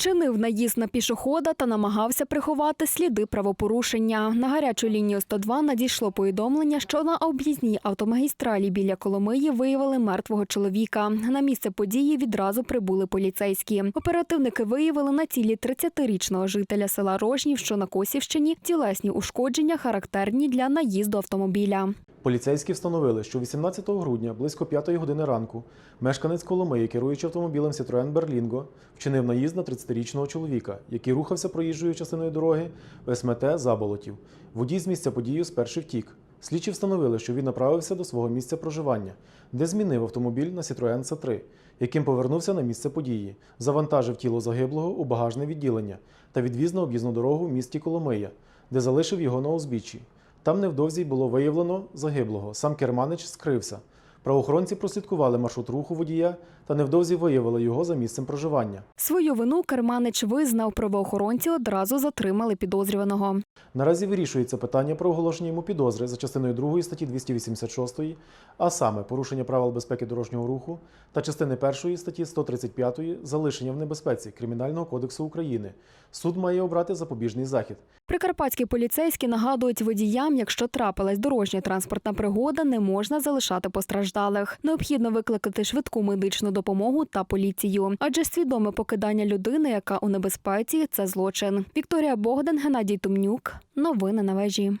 Вчинив наїзд на пішохода та намагався приховати сліди правопорушення. На гарячу лінію 102 надійшло повідомлення, що на об'їзній автомагістралі біля Коломиї виявили мертвого чоловіка. На місце події відразу прибули поліцейські. Оперативники виявили на тілі 30-річного жителя села Рожнів, що на Косівщині, тілесні ушкодження характерні для наїзду автомобіля. Поліцейські встановили, що 18 грудня близько 5 години ранку мешканець Коломиї, керуючи автомобілем Citroen Berlingo, вчинив наїзд на 30-річного чоловіка, який рухався проїжджою частиною дороги в СМТ Заболотів. Водій з місця події спершу втік. Слідчі встановили, що він направився до свого місця проживання, де змінив автомобіль на Citroen C3, яким повернувся на місце події, завантажив тіло загиблого у багажне відділення та відвіз на об'їзну дорогу в місті Коломия, де залишив його на узбіччі. Там невдовзі було виявлено загиблого. Сам керманич скрився. Правоохоронці прослідкували маршрут руху водія та невдовзі виявили його за місцем проживання. Свою вину керманич визнав. Правоохоронці одразу затримали підозрюваного. Наразі вирішується питання про оголошення йому підозри за частиною 2 статті 286, а саме порушення правил безпеки дорожнього руху та частини 1 статті 135 залишення в небезпеці Кримінального кодексу України. Суд має обрати запобіжний захід. Прикарпатські поліцейські нагадують водіям, якщо трапилась дорожня транспортна пригода, не можна залишати постраждалих. Необхідно викликати швидку медичну допомогу та поліцію. Адже свідоме покидання людини, яка у небезпеці, це злочин. Вікторія Богдан, Геннадій Тумнюк. Новини на вежі.